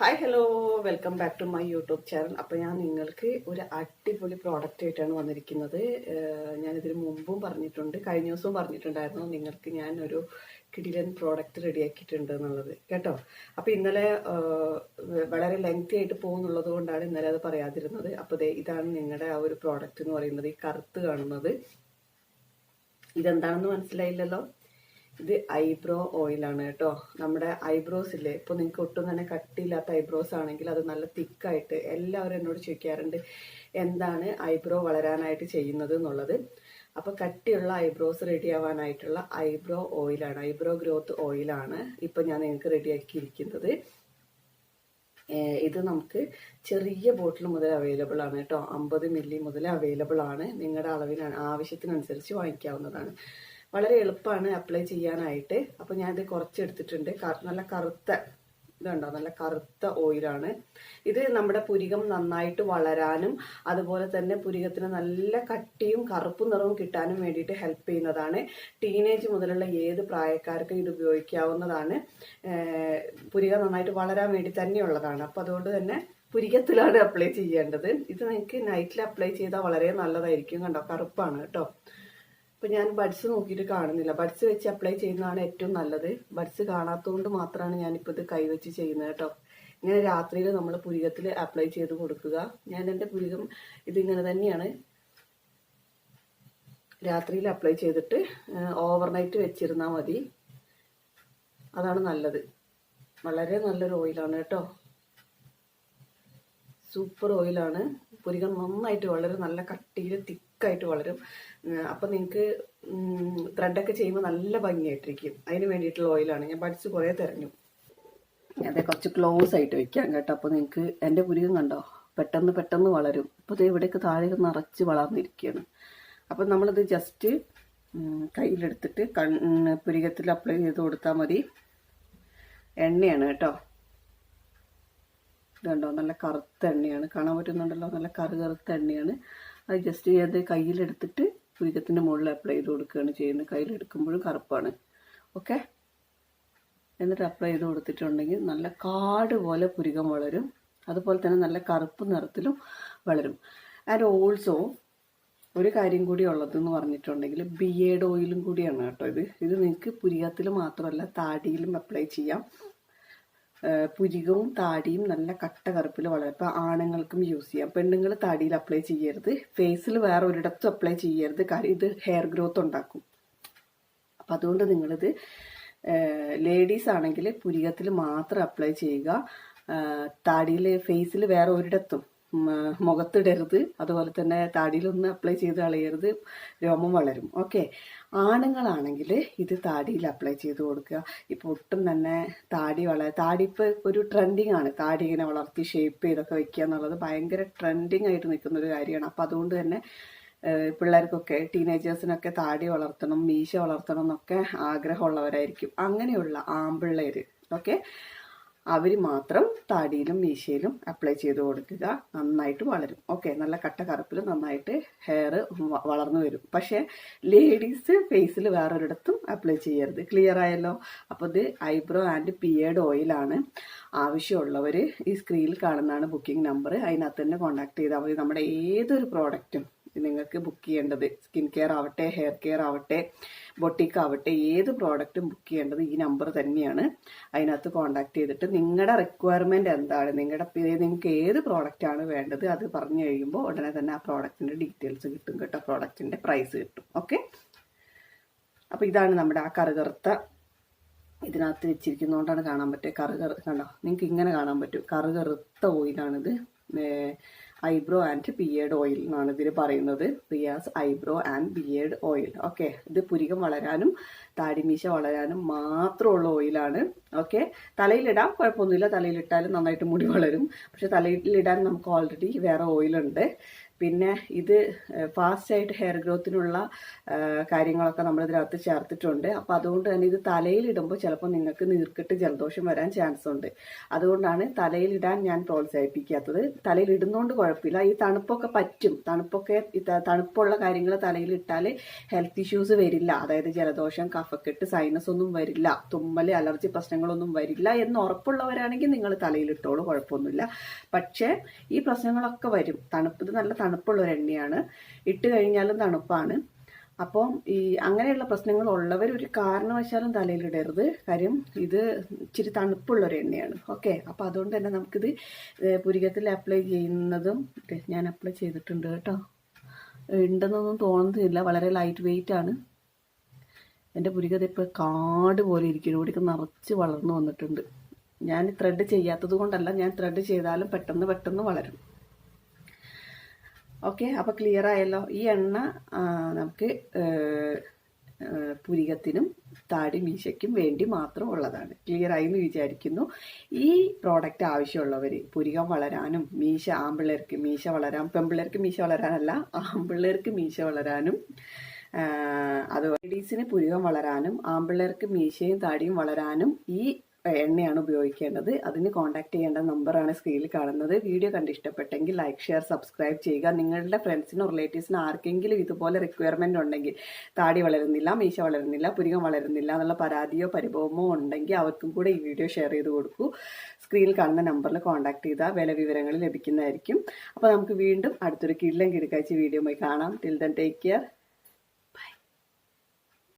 Hi hello welcome back to my YouTube channel അപ്പോൾ ഞാൻ നിങ്ങൾക്ക് ഒരു അടിപൊളി പ്രോഡക്റ്റ് ആയിട്ടാണ് വന്നിരിക്കുന്നത്. ഞാനിതിന് മുമ്പും പറഞ്ഞിട്ടുണ്ട് കഴിഞ്ഞ ദിവസവും പറഞ്ഞിട്ടുണ്ടായിരുന്നു നിങ്ങൾക്ക് ഞാൻ ഒരു കിടിലൻ പ്രോഡക്റ്റ് റെഡിയാക്കിയിട്ടുണ്ട് എന്നുള്ളത്. കേട്ടോ? അപ്പോൾ ഇന്നലെ വളരെ ലെങ്തി ആയിട്ട് പോകുന്നുള്ളത് കൊണ്ടാണ് ഇന്നലെ അത് പറയാതിരുന്നത്. അപ്പോൾ ഇതാണ് നിങ്ങളുടെ ആ ഒരു പ്രോഡക്റ്റ് എന്ന് പറയുന്നത് ഈ കറുത്ത് കാണുന്നത്. ഇതെന്താണെന്ന് മനസ്സിലായില്ലല്ലോ? ഇത് ഐബ്രോ ഓയിലാണ് കേട്ടോ. നമ്മുടെ ഐബ്രോസ് ഇല്ലേ? ഇപ്പോൾ നിങ്ങൾക്ക് ഒട്ടും തന്നെ കട്ടിയില്ലാത്ത ഐബ്രോസ് ആണെങ്കിൽ അത് നല്ല തിക്കായിട്ട് എല്ലാവരും എന്നോട് ചോദിക്കാറുണ്ട് എന്താണ് ഐബ്രോ വളരാനായിട്ട് ചെയ്യുന്നത് എന്നുള്ളത്? അപ്പോൾ കട്ടിയുള്ള ഐബ്രോസ് റെഡി ആവാനായിട്ടുള്ള ഐബ്രോ ഓയിലാണ് ഐബ്രോ ഗ്രോത്ത് ഓയിലാണ് ഇപ്പം ഞാൻ നിങ്ങൾക്ക് റെഡിയാക്കിയിരിക്കുന്നത് ഇത് നമുക്ക് ചെറിയ ബോട്ടിൽ മുതൽ അവൈലബിൾ ആണ് കേട്ടോ. അമ്പത് മില്ലി മുതൽ അവൈലബിൾ ആണ്. നിങ്ങളുടെ അളവിന് ആവശ്യത്തിനനുസരിച്ച് വാങ്ങിക്കാവുന്നതാണ്. വളരെ എളുപ്പമാണ് അപ്ലൈ ചെയ്യാനായിട്ട്. അപ്പോൾ ഞാനിത് കുറച്ച് എടുത്തിട്ടുണ്ട് നല്ല കറുത്ത ഇതുണ്ടോ? നല്ല കറുത്ത ഓയിലാണ് ഇത് നമ്മുടെ പുരികം നന്നായിട്ട് വളരാനും അതുപോലെ തന്നെ പുരികത്തിന് നല്ല കട്ടിയും കറുപ്പ് നിറവും കിട്ടാനും വേണ്ടിയിട്ട് ഹെൽപ്പ് ചെയ്യുന്നതാണ്. ടീനേജ് മുതലുള്ള ഏത് പ്രായക്കാർക്കും ഇത് ഉപയോഗിക്കാവുന്നതാണ്. പുരികം നന്നായിട്ട് വളരാൻ വേണ്ടി തന്നെയുള്ളതാണ്. അപ്പോൾ അതുകൊണ്ട് തന്നെ പുരികത്തിലാണ് അപ്ലൈ ചെയ്യേണ്ടത്. ഇത് നിങ്ങൾക്ക് നൈറ്റിൽ അപ്ലൈ ചെയ്താൽ വളരെ നല്ലതായിരിക്കും കണ്ടോ? കറുപ്പാണ് കേട്ടോ. ഇപ്പൊ ഞാൻ ബഡ്സ് നോക്കിയിട്ട് കാണുന്നില്ല. ബഡ്സ് വെച്ച് അപ്ലൈ ചെയ്യുന്നതാണ് ഏറ്റവും നല്ലത്. ബഡ്സ് കാണാത്തതുകൊണ്ട് മാത്രമാണ് ഞാനിപ്പോൾ ഇത് കൈവച്ച് ചെയ്യുന്നത് കേട്ടോ. ഇങ്ങനെ രാത്രിയിൽ നമ്മൾ പുരികത്തിൽ അപ്ലൈ ചെയ്ത് കൊടുക്കുക. ഞാൻ എന്റെ പുരികം ഇതിങ്ങനെ തന്നെയാണ് രാത്രിയിൽ അപ്ലൈ ചെയ്തിട്ട് ഓവർനൈറ്റ് വെച്ചിരുന്നാൽ മതി. അതാണ് നല്ലത്. വളരെ നല്ലൊരു ഓയിലാണ് കേട്ടോ. സൂപ്പർ ഓയിലാണ് പുരികം നന്നായിട്ട് വളരെ നല്ല കട്ടിയിൽ തിക്കായിട്ട് വളരും. അപ്പം നിങ്ങൾക്ക് ത്രെഡൊക്കെ ചെയ്യുമ്പോൾ നല്ല ഭംഗിയായിട്ടിരിക്കും. അതിന് വേണ്ടിയിട്ടുള്ള ഓയിലാണ്. ഞാൻ പഠിച്ച് കുറേ തിരഞ്ഞു. അതെ കുറച്ച് ക്ലോസ് ആയിട്ട് വെക്കാം കേട്ടോ. അപ്പോൾ നിങ്ങൾക്ക് എന്റെ പുരികം കണ്ടോ? പെട്ടെന്ന് പെട്ടെന്ന് വളരും. ഇപ്പോൾ ഇത് ഇവിടേക്ക് താഴെ നിറച്ച് വളർന്നിരിക്കുകയാണ് അപ്പം നമ്മളിത് ജസ്റ്റ് കയ്യിലെടുത്തിട്ട് കൺ പുരികത്തിൽ അപ്ലൈ ചെയ്ത് കൊടുത്താൽ മതി. എണ്ണയാണ് കേട്ടോ. ഇതുണ്ടോ? നല്ല കറുത്ത എണ്ണയാണ്. കാണാൻ പറ്റുന്നുണ്ടല്ലോ? നല്ല കറുകറുത്ത എണ്ണയാണ്. അത് ജസ്റ്റ് ചെയ്യാതെ കയ്യിലെടുത്തിട്ട് പുരികത്തിന്റെ മുകളിൽ അപ്ലൈ ചെയ്ത് കൊടുക്കുകയാണ് ചെയ്യുന്നത്. കയ്യിലെടുക്കുമ്പോഴും കറുപ്പാണ്. ഓക്കെ എന്നിട്ട് അപ്ലൈ ചെയ്ത് കൊടുത്തിട്ടുണ്ടെങ്കിൽ നല്ല കാട് പോലെ പുരികം വളരും. അതുപോലെ തന്നെ നല്ല കറുപ്പ് നിറത്തിലും വളരും. ആൻഡ് ഓൾസോ ഒരു കാര്യം കൂടി ഉള്ളതെന്ന് പറഞ്ഞിട്ടുണ്ടെങ്കിൽ ബി എഡ് ഓയിലും കൂടിയാണ് കേട്ടോ ഇത്. ഇത് നിങ്ങൾക്ക് പുരികത്തിൽ മാത്രമല്ല താടിയിലും അപ്ലൈ ചെയ്യാം. പുരികവും താടിയും നല്ല കട്ട കറുപ്പിൽ വളരും. ഇപ്പം ആണുങ്ങൾക്കും യൂസ് ചെയ്യാം. പെണ്ണുങ്ങൾ താടിയിൽ അപ്ലൈ ചെയ്യരുത്. ഫേസിൽ വേറെ ഒരിടത്തും അപ്ലൈ ചെയ്യരുത്. കാര്യം ഇത് ഹെയർ ഗ്രോത്ത് ഉണ്ടാക്കും. അപ്പം അതുകൊണ്ട് നിങ്ങളിത് ലേഡീസ് ആണെങ്കിൽ പുരികത്തിൽ മാത്രം അപ്ലൈ ചെയ്യുക. താടിയിൽ ഫേസിൽ വേറെ ഒരിടത്തും മുഖത്തിടരുത്. അതുപോലെ തന്നെ താടിയിലൊന്നും അപ്ലൈ ചെയ്ത് കളയരുത്. രോമം വളരും. ഓക്കെ ആണുങ്ങളാണെങ്കിൽ ഇത് താടിയിൽ അപ്ലൈ ചെയ്ത് കൊടുക്കുക. ഇപ്പോൾ ഒട്ടും തന്നെ താടി വള താടി ഇപ്പോൾ ഒരു ട്രെൻഡിങ് ആണ്. താടി ഇങ്ങനെ വളർത്തി ഷേപ്പ് ചെയ്തൊക്കെ വെക്കുക എന്നുള്ളത് ഭയങ്കര ട്രെൻഡിങ് ആയിട്ട് നിൽക്കുന്ന ഒരു കാര്യമാണ്. അപ്പോൾ അതുകൊണ്ട് തന്നെ പിള്ളേർക്കൊക്കെ ടീനേജേഴ്സിനൊക്കെ താടി വളർത്തണം മീശ വളർത്തണം എന്നൊക്കെ ആഗ്രഹമുള്ളവരായിരിക്കും. അങ്ങനെയുള്ള ആമ്പിള്ളേര്. ഓക്കെ അവർ മാത്രം താടിയിലും മീശയിലും അപ്ലൈ ചെയ്ത് കൊടുക്കുക. നന്നായിട്ട് വളരും. ഓക്കെ നല്ല കട്ട കറുപ്പിൽ നന്നായിട്ട് ഹെയർ വളർന്നു വരും. പക്ഷേ ലേഡീസ് ഫേസിൽ വേറൊരിടത്തും അപ്ലൈ ചെയ്യരുത്. ക്ലിയർ ആയല്ലോ? അപ്പോൾ ഇത് ഐബ്രോ ആൻഡ് പിയേഡ് ഓയിലാണ് ആവശ്യമുള്ളവർ ഈ സ്ക്രീനിൽ കാണുന്നതാണ് ബുക്കിംഗ് നമ്പർ അതിനകത്ത് തന്നെ കോൺടാക്ട് ചെയ്താൽ മതി. നമ്മുടെ ഏതൊരു പ്രോഡക്റ്റും നിങ്ങൾക്ക് ബുക്ക് ചെയ്യേണ്ടത്. സ്കിൻ കെയർ ആവട്ടെ ഹെയർ കെയർ ആവട്ടെ ബൊട്ടിക്ക് ആവട്ടെ ഏത് പ്രോഡക്റ്റും ബുക്ക് ചെയ്യേണ്ടത് ഈ നമ്പർ തന്നെയാണ്. അതിനകത്ത് കോൺടാക്ട് ചെയ്തിട്ട് നിങ്ങളുടെ റിക്വയർമെന്റ് എന്താണ്? നിങ്ങളുടെ നിങ്ങൾക്ക് ഏത് പ്രോഡക്റ്റ് ആണ് വേണ്ടത് അത് പറഞ്ഞു കഴിയുമ്പോൾ ഉടനെ തന്നെ ആ പ്രോഡക്റ്റിന്റെ ഡീറ്റെയിൽസ് കിട്ടും കേട്ടോ. പ്രോഡക്റ്റിന്റെ പ്രൈസ് കിട്ടും. ഓക്കെ അപ്പോൾ ഇതാണ് നമ്മുടെ ആ കറുകറുത്ത ഇതിനകത്ത് വെച്ചിരിക്കുന്നതുകൊണ്ടാണ് കാണാൻ പറ്റുക കറു കറു കണ്ടോ? നിങ്ങൾക്ക് ഇങ്ങനെ കാണാൻ പറ്റും. കറുകറുത്ത ഓയിലാണിത് ഐബ്രോ ആൻഡ് ബിയേഡ് ഓയിൽ എന്നാണ് ഇതിൽ പറയുന്നത്. Riyas eyebrow and beard oil. Okay ഇത് പുരികം വളരാനും താടിമീശ വളരാനും മാത്രമുള്ള ഓയിലാണ്. ഓക്കെ തലയിലിടാം കുഴപ്പമൊന്നുമില്ല. തലയിലിട്ടാലും നന്നായിട്ട് മുടി വളരും. പക്ഷെ തലയിലിടാൻ നമുക്ക് ഓൾറെഡി വേറെ ഓയിലുണ്ട് പിന്നെ ഇത് ഫാസ്റ്റായിട്ട് ഹെയർ ഗ്രോത്തിനുള്ള കാര്യങ്ങളൊക്കെ നമ്മൾ ഇതിനകത്ത് ചേർത്തിട്ടുണ്ട്. അപ്പോൾ അതുകൊണ്ട് തന്നെ ഇത് തലയിലിടുമ്പോൾ ചിലപ്പോൾ നിങ്ങൾക്ക് നീർക്കെട്ട് ജലദോഷം വരാൻ ചാൻസ് ഉണ്ട്. അതുകൊണ്ടാണ് തലയിലിടാൻ ഞാൻ പ്രോത്സാഹിപ്പിക്കാത്തത്. തലയിൽ ഇടുന്നതുകൊണ്ട് കുഴപ്പമില്ല. ഈ തണുപ്പൊക്കെ പറ്റും. തണുപ്പൊക്കെ തണുപ്പുള്ള കാര്യങ്ങൾ തലയിലിട്ടാൽ ഹെൽത്ത് ഇഷ്യൂസ് വരില്ല. അതായത് ജലദോഷം കഫക്കെട്ട് സൈനസ് ഒന്നും വരില്ല. തുമ്മൽ അലർജി പ്രശ്നങ്ങളൊന്നും വരില്ല എന്ന് ഉറപ്പുള്ളവരാണെങ്കിൽ നിങ്ങൾ തലയിലിട്ടോളൂ. കുഴപ്പമൊന്നുമില്ല. പക്ഷേ ഈ പ്രശ്നങ്ങളൊക്കെ വരും. തണുപ്പ് ഇത് നല്ല തണുപ്പുള്ള ഒരു എണ്ണയാണ്. ഇട്ട് കഴിഞ്ഞാലും തണുപ്പാണ്. അപ്പം ഈ അങ്ങനെയുള്ള പ്രശ്നങ്ങൾ ഉള്ളവർ ഒരു കാരണവശാലും തലയിലിടരുത്. കാര്യം ഇത് ഇച്ചിരി തണുപ്പുള്ള ഒരു എണ്ണയാണ്. ഓക്കെ? അപ്പോൾ അതുകൊണ്ട് തന്നെ നമുക്കിത് പുരികത്തിൽ അപ്ലൈ ചെയ്യുന്നതും ഞാൻ അപ്ലൈ ചെയ്തിട്ടുണ്ട് കേട്ടോ. ഉണ്ടെന്നൊന്നും തോന്നുന്നില്ല. വളരെ ലൈറ്റ് വെയിറ്റ് ആണ്. എന്റെ പുരികത ഇപ്പോൾ കാട് പോലെ ഇരിക്കുന്നു. ഇവിടേക്ക് നിറച്ച് വളർന്നു വന്നിട്ടുണ്ട്. ഞാൻ ത്രെഡ് ചെയ്യാത്തത് കൊണ്ടല്ല. ഞാൻ ത്രെഡ് ചെയ്താലും പെട്ടെന്ന് പെട്ടെന്ന് വളരും. ഓക്കെ അപ്പോൾ ക്ലിയർ ആയല്ലോ. ഈ എണ്ണ നമുക്ക് പുരികത്തിനും താടി മീശയ്ക്കും വേണ്ടി മാത്രം ഉള്ളതാണ് ക്ലിയർ ആയി എന്ന് വിചാരിക്കുന്നു. ഈ പ്രോഡക്റ്റ് ആവശ്യമുള്ളവർ പുരികം വളരാനും മീശ ആമ്പിള്ളേർക്ക് മീശ വളരാൻ പെമ്പിള്ളേർക്ക് മീശ വളരാനല്ല ആമ്പിള്ളേർക്ക് മീശ വളരാനും അത് ലേഡീസിന് പുരികം വളരാനും ആമ്പിള്ളേർക്ക് മീശയും താടിയും വളരാനും ഈ എണ്ണയാണ് ഉപയോഗിക്കേണ്ടത്. അതിന് കോൺടാക്ട് ചെയ്യേണ്ട നമ്പറാണ് സ്ക്രീനിൽ കാണുന്നത്. വീഡിയോ കണ്ട് ഇഷ്ടപ്പെട്ടെങ്കിൽ ലൈക്ക് ഷെയർ സബ്സ്ക്രൈബ് ചെയ്യുക. നിങ്ങളുടെ ഫ്രണ്ട്സിനോ റിലേറ്റീവ്സിനോ ആർക്കെങ്കിലും ഇതുപോലെ റിക്വയർമെന്റ് ഉണ്ടെങ്കിൽ താടി വളരുന്നില്ല മീശ വളരുന്നില്ല പുരികം വളരുന്നില്ല എന്നുള്ള പരാതിയോ പരിഭവമോ ഉണ്ടെങ്കിൽ അവർക്കും കൂടെ ഈ വീഡിയോ ഷെയർ ചെയ്ത് കൊടുക്കൂ. സ്ക്രീനിൽ കാണുന്ന നമ്പറിൽ കോൺടാക്ട് ചെയ്താൽ വില വിവരങ്ങൾ ലഭിക്കുന്നതായിരിക്കും. അപ്പോൾ നമുക്ക് വീണ്ടും അടുത്തൊരു കിള്ളം കിടക്കാഴ്ച വീഡിയോ പോയി കാണാം. Till then take care